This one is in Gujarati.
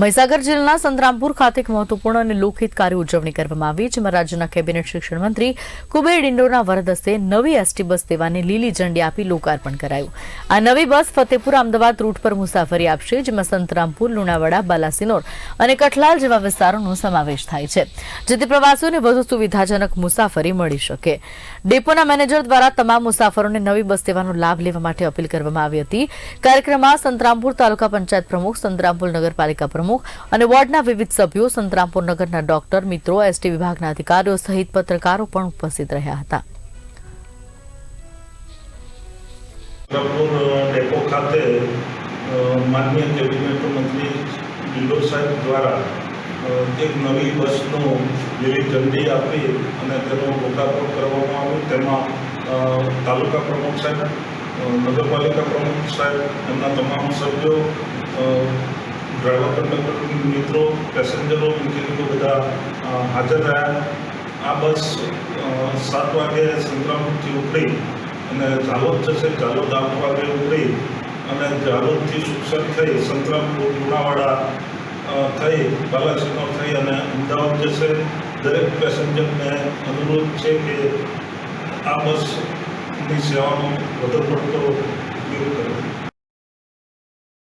મહીસાગર જિલ્લાના સંતરામપુર ખાતે એક મહત્વપૂર્ણ અને લોકહિતકારી ઉજવણી કરવામાં આવી, જેમાં રાજ્યના કેબિનેટ શિક્ષણ મંત્રી કુબેર ડિંડોરના વરદસ્તે નવી એસટી બસ સેવાને લીલી ઝંડી આપી લોકાર્પણ કરાયું. આ નવી બસ ફતેપુર, અમદાવાદ રૂટ પર મુસાફરી આપશે, જેમાં સંતરામપુર, લુણાવાડા, બાલાસિનોર અને કઠલાલ જેવા વિસ્તારોનો સમાવેશ થાય છે, જેથી પ્રવાસીઓને વધુ સુવિધાજનક મુસાફરી મળી શકે. ડેપોના મેનેજર દ્વારા તમામ મુસાફરોને નવી બસ સેવાનો લાભ લેવા માટે અપીલ કરવામાં આવી હતી. કાર્યક્રમમાં સંતરામપુર તાલુકા પંચાયત પ્રમુખ, સંતરામપુર નગરપાલિકા પ્રમુખ અને વોર્ડના વિવિધ સભ્યો સંતરામપુર નગરના ડોક્ટર મિત્રો એસટી વિભાગના અધિકારીઓ સહિત પત્રકારો પણ ઉપસ્થિત રહ્યા હતા. અ, કેબિનેટ મંત્રી ડિંડોર સાહેબ દ્વારા એક નવી બસનું લીલી ઝંડી આપી અને તેનું લોકાર્પણ કરવામાં આવ્યું. તેમાં તાલુકા પ્રમુખ સાહેબ નગરપાલિકા પ્રમુખ સાહેબ એમના તમામ સભ્યો ડ્રાઈવર કંડક્ટર મિત્રો, પેસેન્જરો મુખ્યત્વે બધા હાજર રહ્યા. આ બસ સાત વાગે સંતરામપુરથી ઉપડી અને ઝાલોદ જશે, ઝાલોદ આઠ વાગે ઉપડી અને ઝાલોદથી સુખસર થઈ સંતરામપુર લુણાવાડા થઈ, બાલાસિનોર થઈ અને અમદાવાદ જશે. દરેક પેસેન્જરને અનુરોધ છે કે આ બસની સેવાનો વધુ પડતો ઉપયોગ કરે.